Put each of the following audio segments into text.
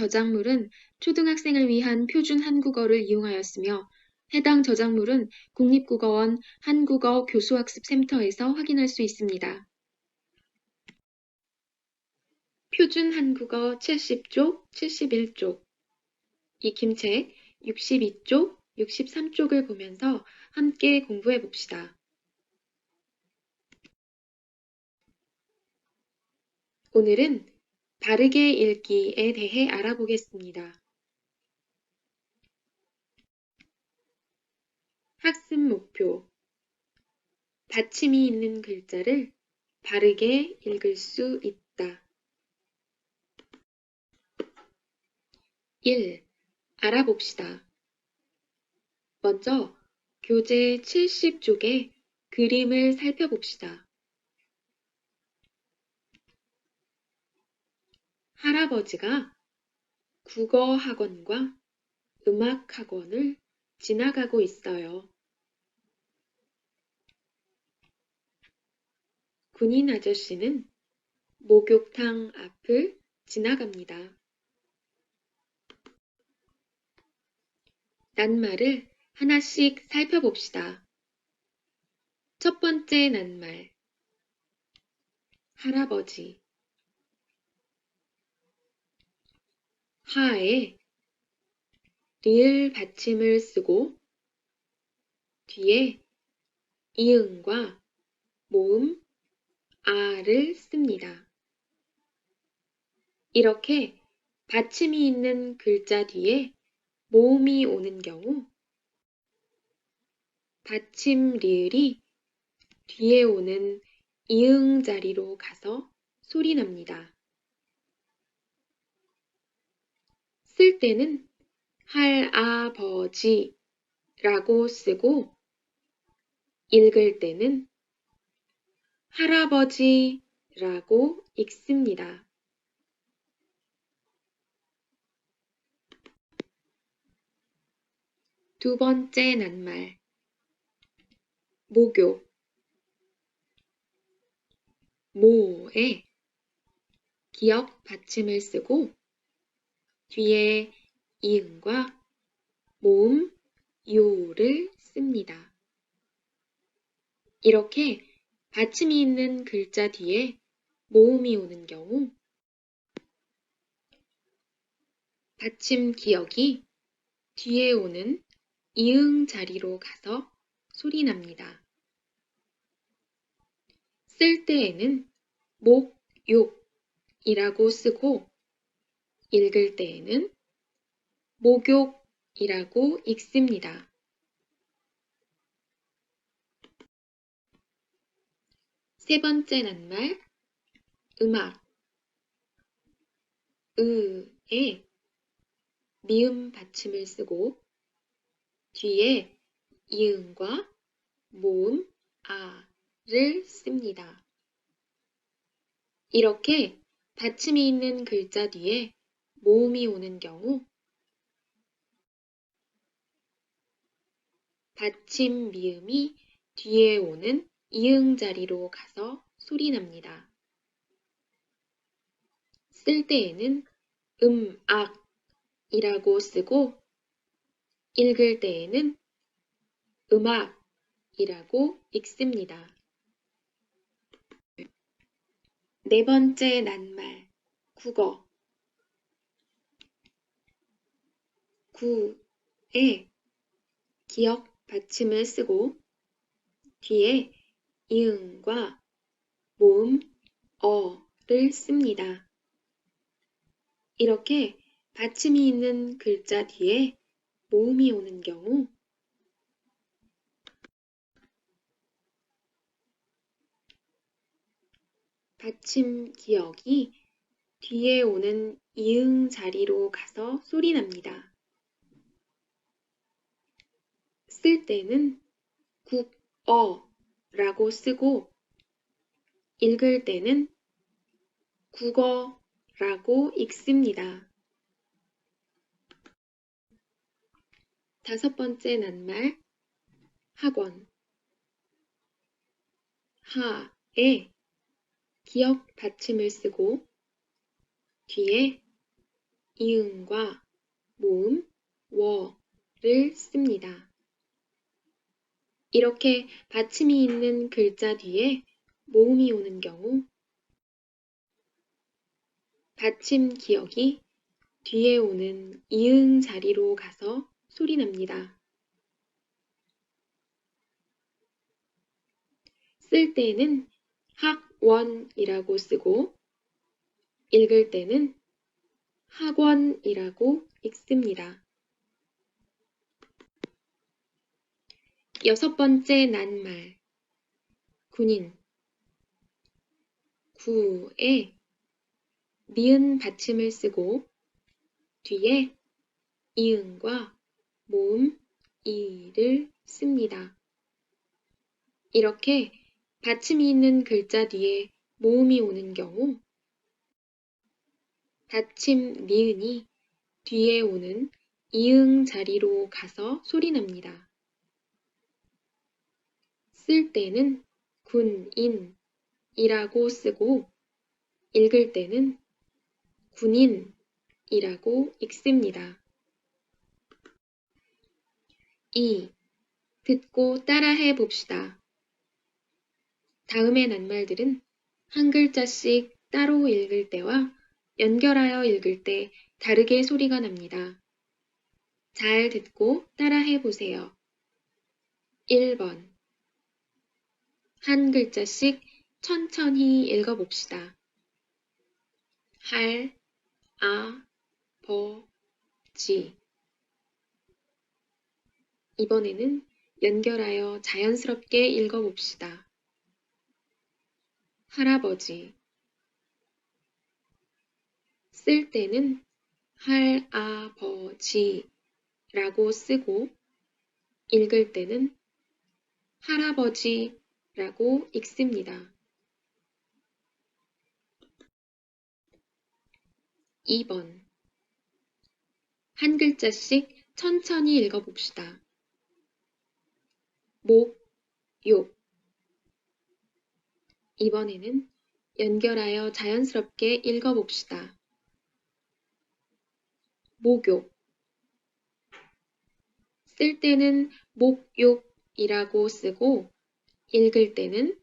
본 저작물은 초등학생을 위한 표준 한국어를 이용하였으며 해당 저작물은 국립국어원 한국어 교수학습센터에서 확인할 수 있습니다. 표준 한국어 70쪽, 71쪽 익힘책 62쪽, 63쪽을 보면서 함께 공부해 봅시다. 오늘은 바르게 읽기에 대해 알아보겠습니다. 학습 목표 받침이 있는 글자를 바르게 읽을 수 있다. 1. 알아봅시다. 먼저 교재 70쪽의 그림을 살펴봅시다. 할아버지가 국어 학원과 음악 학원을 지나가고 있어요. 군인 아저씨는 목욕탕 앞을 지나갑니다. 낱말을 하나씩 살펴봅시다. 첫 번째 낱말. 할아버지. 하에 리을 받침을 쓰고 뒤에 이응과 모음 아를 씁니다. 이렇게 받침이 있는 글자 뒤에 모음이 오는 경우 받침 리을이 뒤에 오는 이응 자리로 가서 소리 납니다. 쓸 때는 할아버지 라고 쓰고 읽을 때는 할아버지 라고 읽습니다. 두 번째 낱말 목욕 모에 기역 받침을 쓰고 뒤에 이응과 모음 요를 씁니다. 이렇게 받침이 있는 글자 뒤에 모음이 오는 경우 받침 기역이 뒤에 오는 이응 자리로 가서 소리 납니다. 쓸 때에는 목, 욕이라고 쓰고 읽을 때에는 목욕이라고 읽습니다. 세 번째 낱말, 음악. 으에 미음 받침을 쓰고 뒤에 이응과 모음 아를 씁니다. 이렇게 받침이 있는 글자 뒤에 모음이 오는 경우 받침 미음이 뒤에 오는 이응 자리로 가서 소리 납니다. 쓸 때에는 음, 악 이라고 쓰고 읽을 때에는 음악이라고 읽습니다. 네 번째 낱말, 국어. 구에 기역 받침을 쓰고 뒤에 이응과 모음 어를 씁니다. 이렇게 받침이 있는 글자 뒤에 모음이 오는 경우 받침 기역이 뒤에 오는 이응 자리로 가서 소리 납니다. 쓸 때는 국어라고 쓰고 읽을 때는 국어라고 읽습니다. 다섯 번째 낱말 학원 하에 기역 받침을 쓰고 뒤에 이응과 모음 워를 씁니다. 이렇게 받침이 있는 글자 뒤에 모음이 오는 경우 받침 기억이 뒤에 오는 이응 자리로 가서 소리 납니다. 쓸 때는 학원이라고 쓰고 읽을 때는 학원이라고 읽습니다. 여섯 번째 낱말 군인 구에 니은 받침을 쓰고 뒤에 이응과 모음 이를 씁니다. 이렇게 받침이 있는 글자 뒤에 모음이 오는 경우 받침 니은이 뒤에 오는 이응 자리로 가서 소리 납니다. 쓸 때는 군인이라고 쓰고 읽을 때는 군인이라고 읽습니다. 2. 듣고 따라해 봅시다. 다음의 낱말들은 한 글자씩 따로 읽을 때와 연결하여 읽을 때 다르게 소리가 납니다. 잘 듣고 따라해 보세요. 1번 한 글자씩 천천히 읽어봅시다. 할, 아, 버, 지. 이번에는 연결하여 자연스럽게 읽어봅시다. 할아버지. 쓸 때는 할아버지라고 쓰고 읽을 때는 할아버지 라고 읽습니다. 2번 한 글자씩 천천히 읽어봅시다. 목, 욕 이번에는 연결하여 자연스럽게 읽어봅시다. 목욕 쓸 때는 목욕이라고 쓰고 읽을 때는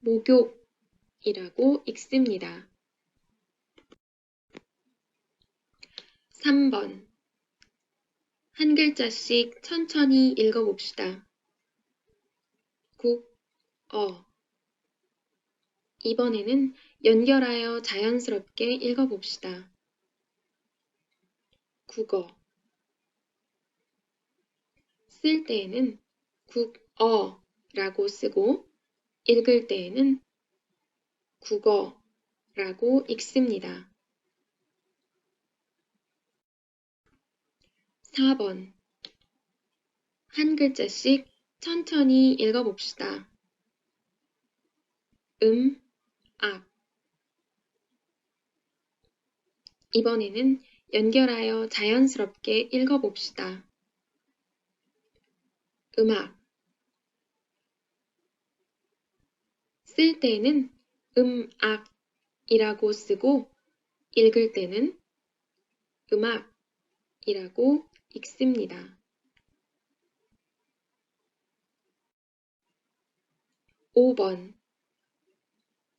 목욕이라고 읽습니다. 3번 한 글자씩 천천히 읽어봅시다. 국, 어 이번에는 연결하여 자연스럽게 읽어봅시다. 국어 쓸 때에는 국어 라고 쓰고 읽을 때에는 국어 라고 읽습니다. 4번 한 글자씩 천천히 읽어봅시다. 음, 앞 이번에는 연결하여 자연스럽게 읽어봅시다. 음악 쓸 때는 음악이라고 쓰고 읽을 때는 음악이라고 읽습니다. 5번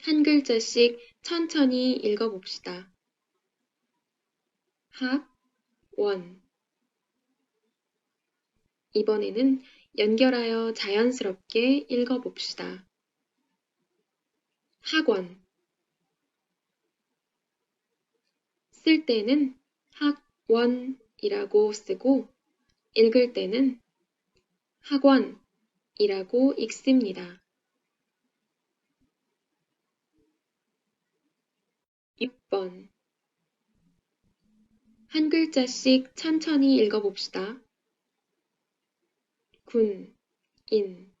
한 글자씩 천천히 읽어봅시다. 학, 원 이번에는 연결하여 자연스럽게 읽어봅시다. 학원 쓸 때는 학원이라고 쓰고 읽을 때는 학원이라고 읽습니다. 6번 한 글자씩 천천히 읽어봅시다. 군, 인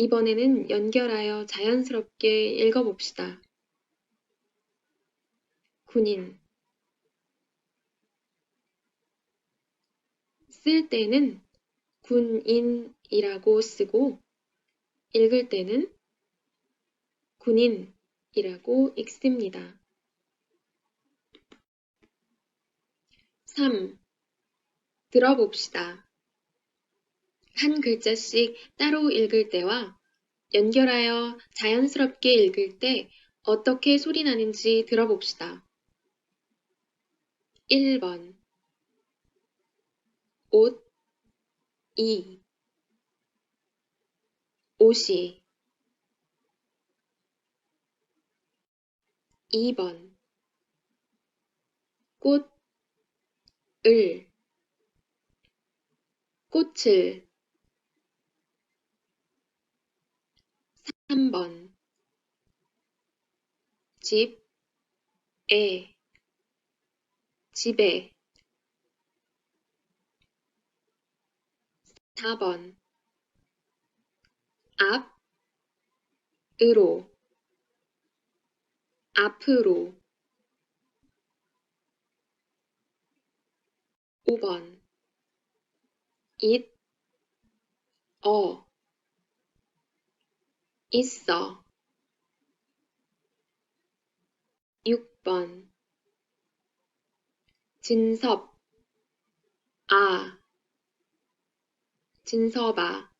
이번에는 연결하여 자연스럽게 읽어봅시다. 군인 쓸 때는 군인이라고 쓰고 읽을 때는 군인이라고 읽습니다. 3. 들어봅시다. 한 글자씩 따로 읽을 때와 연결하여 자연스럽게 읽을 때 어떻게 소리 나는지 들어봅시다. 1번. 옷, 이, 옷이. 2번. 꽃, 을, 꽃을 3번. 집, 에, 집에. 4번. 앞, 으로, 앞으로. 5번. 잇, 어, 있어. 6번. 진섭, 아, 진섭아.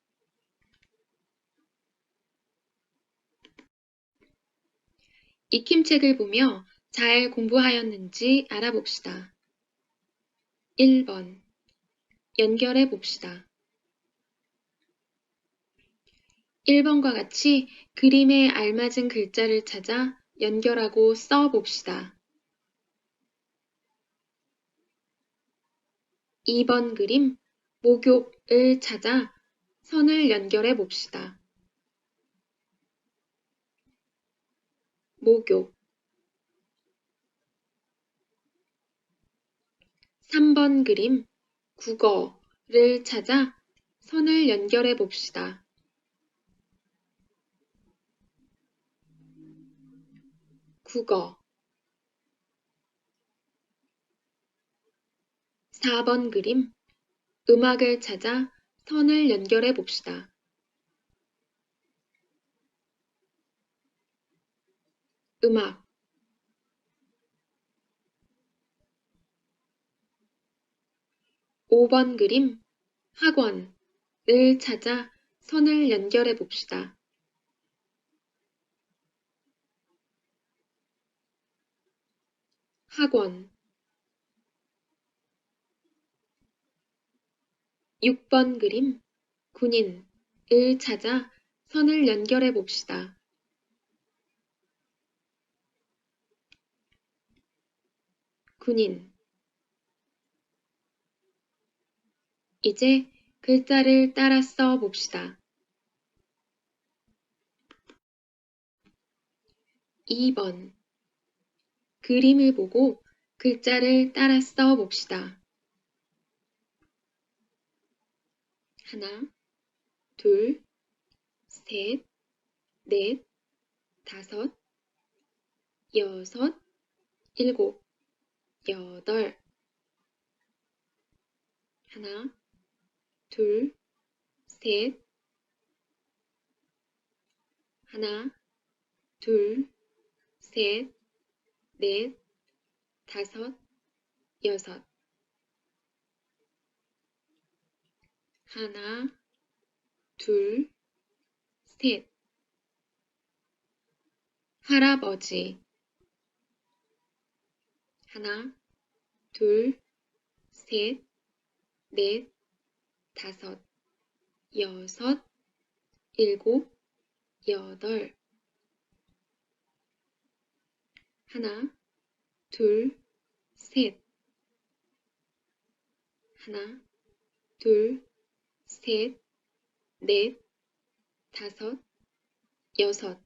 익힘책을 보며 잘 공부하였는지 알아봅시다. 1번. 연결해 봅시다. 1번과 같이 그림에 알맞은 글자를 찾아 연결하고 써 봅시다. 2번 그림 목욕을 찾아 선을 연결해 봅시다. 목욕 3번 그림 국어를 찾아 선을 연결해 봅시다. 국어. 4번 그림. 음악을 찾아 선을 연결해 봅시다. 음악. 5번 그림. 학원을 찾아 선을 연결해 봅시다. 학원 6번 그림 군인을 찾아 선을 연결해 봅시다. 군인 이제 글자를 따라 써 봅시다. 2번 그림을 보고 글자를 따라 써 봅시다. 하나, 둘, 셋, 넷, 다섯, 여섯, 일곱, 여덟. 하나, 둘, 셋. 하나, 둘, 셋, 넷, 다섯, 여섯. 하나, 둘, 셋. 할아버지. 하나, 둘, 셋, 넷, 다섯, 여섯, 일곱, 여덟. 하나, 둘, 셋. 하나, 둘, 셋, 넷, 다섯, 여섯.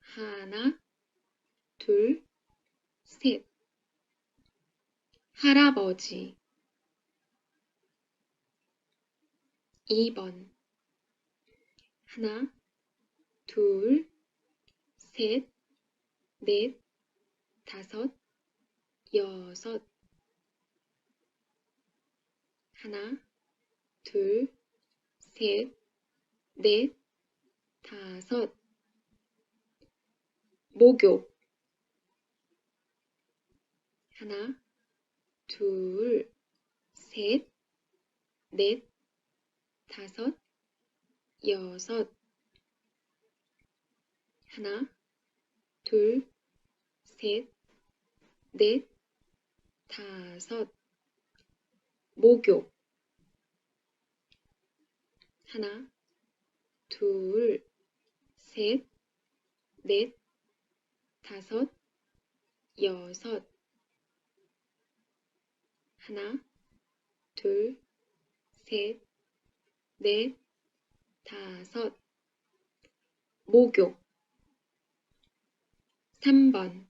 하나, 둘, 셋. 할아버지. 2번. 하나, 둘, 셋, 넷, 다섯, 여섯. 하나, 둘, 셋, 넷, 다섯. 목욕. 하나, 둘, 셋, 넷, 다섯, 여섯. 하나, 둘, 셋, 넷, 다섯. 목욕. 하나, 둘, 셋, 넷, 다섯, 여섯. 하나, 둘, 셋, 넷, 다섯. 목욕. 3번.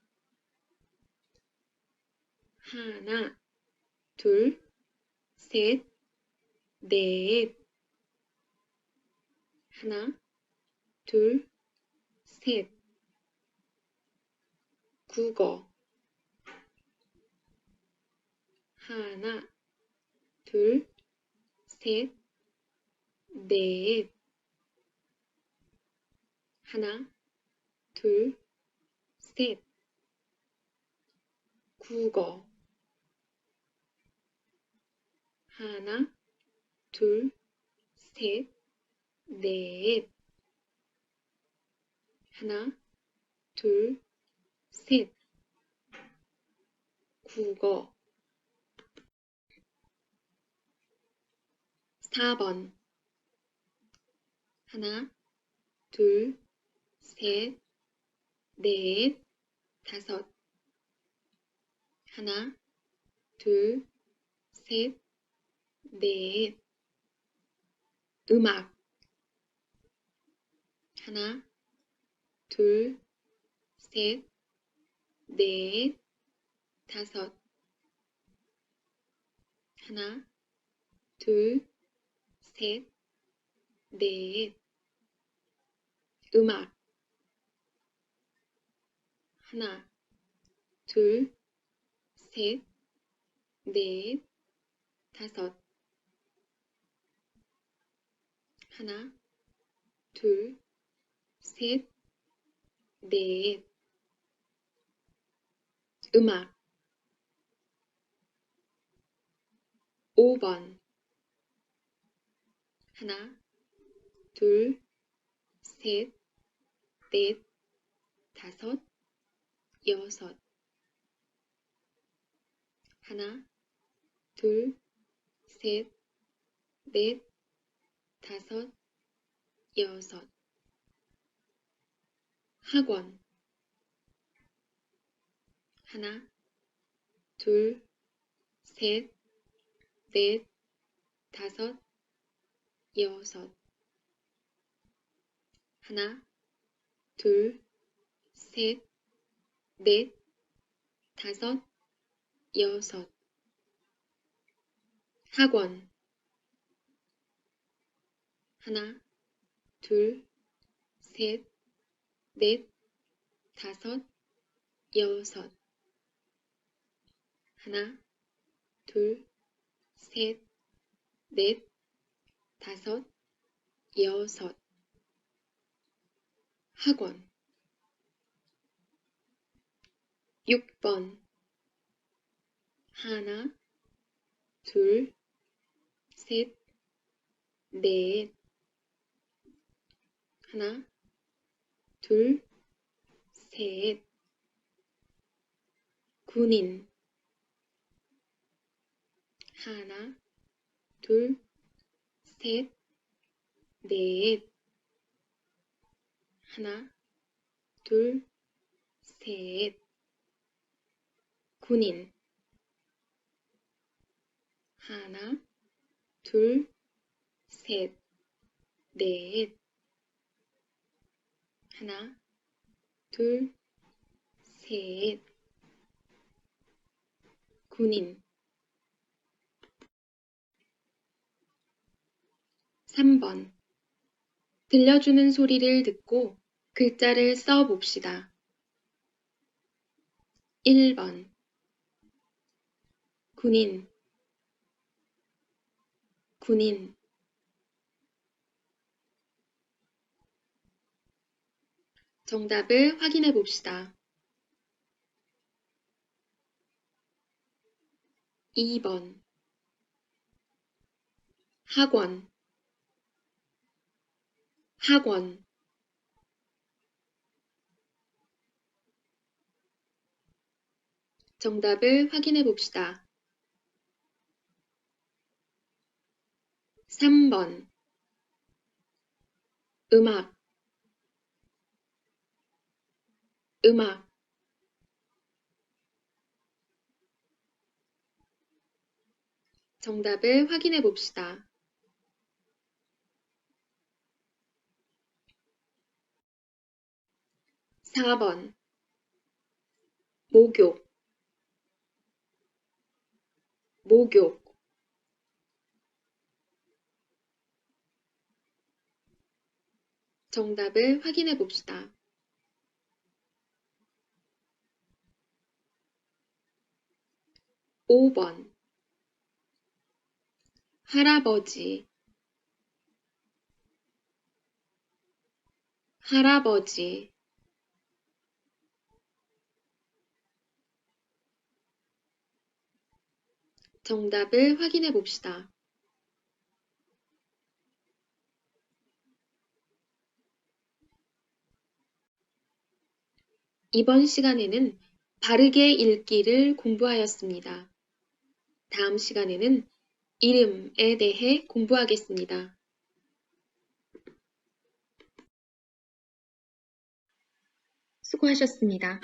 하나, 둘, 셋, 넷. 하나, 둘, 셋. 국어. 하나, 둘, 셋, 넷. 하나, 둘, 셋. 국어. 하나, 둘, 셋, 넷. 하나, 둘, 셋. 국어. 4번. 하나, 둘, 셋, 넷, 다섯. 하나, 둘, 셋, 넷. 음악. 하나, 둘, 셋, 넷, 다섯. 하나, 둘, 셋, 넷. 음악. 하나, 둘, 셋, 넷, 다섯. 하나, 둘, 셋, 넷. 음악. 5번. 하나, 둘, 셋, 넷, 다섯, 여섯. 하나, 둘, 셋, 넷, 다섯, 여섯. 학원. 하나, 둘, 셋, 넷, 다섯, 여섯. 하나, 둘, 셋, 넷, 다섯, 여섯. 학원. 하나, 둘, 셋, 넷, 다섯, 여섯. 하나, 둘, 셋, 넷, 다섯, 여섯. 학원. 6번. 하나, 둘, 셋, 넷. 하나, 둘, 셋. 군인. 하나, 둘, 셋, 넷. 하나, 둘, 셋. 군인. 하나, 둘, 셋, 넷. 하나, 둘, 셋. 군인. 3번. 들려주는 소리를 듣고 글자를 써 봅시다. 1번. 군인. 군인. 정답을 확인해 봅시다. 2번. 학원. 학원. 정답을 확인해 봅시다. 3번. 음악 음악 정답을 확인해 봅시다. 4번 목욕 목욕 정답을 확인해 봅시다. 5번 할아버지 할아버지 정답을 확인해 봅시다. '이번 시간에는 바르게 읽기를 공부하였습니다. 다음 시간에는 이름에 대해 공부하겠습니다. 수고하셨습니다.